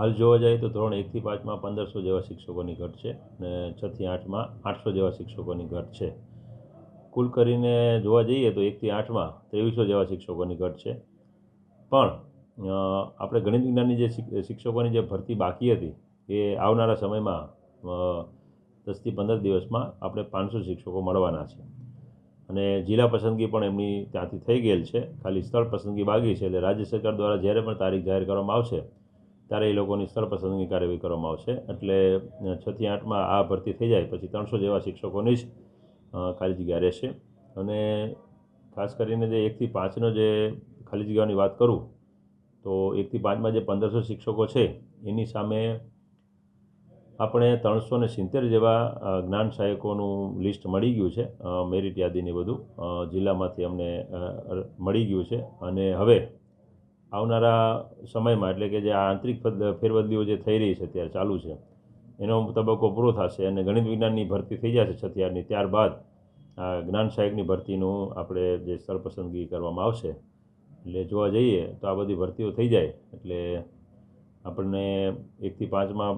હાલ જોવા જઈએ તો ધોરણ એકથી પાંચમાં પંદરસો જેવા શિક્ષકોની ઘટ છે અને છથી આઠમાં આઠસો જેવા શિક્ષકોની ઘટ છે. કુલ કરીને જોવા જઈએ તો એકથી આઠમાં ત્રેવીસો જેવા શિક્ષકોની ઘટ છે. પણ આપણે ગણિત વિજ્ઞાનની જે શિક્ષકોની જે ભરતી બાકી હતી, એ આવનારા સમયમાં દસથી પંદર દિવસમાં આપણે પાંચસો શિક્ષકો મળવાના છે. અને જિલ્લા પસંદગી પણ એમની ત્યાંથી થઈ ગયેલ છે. ખાલી સ્થળ પસંદગી બાકી છે એટલે રાજ્ય સરકાર દ્વારા જ્યારે પણ તારીખ જાહેર કરવામાં આવશે ત્યારે એ લોકોની સ્થળ પસંદગી કાર્યવાહી કરવામાં આવશે. એટલે છથી આઠમાં આ ભરતી થઈ જાય પછી ત્રણસો જેવા શિક્ષકોની જ ખાલી જગ્યા રહેશે. અને ખાસ કરીને જે એકથી પાંચનો જે ખાલી જગ્યાની વાત કરું, તો એકથી પાંચમાં જે પંદરસો શિક્ષકો છે, એની સામે આપણે ત્રણસો ને સિત્તેર જેવા જ્ઞાન સહાયકોનું લિસ્ટ મળી ગયું છે. મેરિટ યાદીને બધું જિલ્લામાંથી અમને મળી ગયું છે. અને હવે આવનારા સમયમાં, એટલે કે જે આંતરિક ફેરબદલીઓ જે થઈ રહી છે અત્યારે ચાલુ છે, એનો તબક્કો પૂરો થશે અને ગણિત વિજ્ઞાનની ભરતી થઈ જશે છથિયારની ત્યારબાદ આ જ્ઞાન સહાયકની ભરતીનું આપણે જે સ્થળ પસંદગી કરવામાં આવશે, એટલે જોવા જઈએ તો આ બધી ભરતીઓ થઈ જાય, એટલે આપણને એકથી પાંચમાં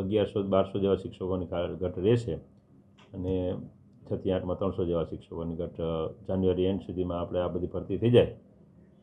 અગિયારસો, બારસો જેવા શિક્ષકોની ઘટ રહેશે અને છથી આઠમાં ત્રણસો જેવા શિક્ષકોની ઘટ જાન્યુઆરી એન્ડ સુધીમાં આપણે આ બધી ભરતી થઈ જાય.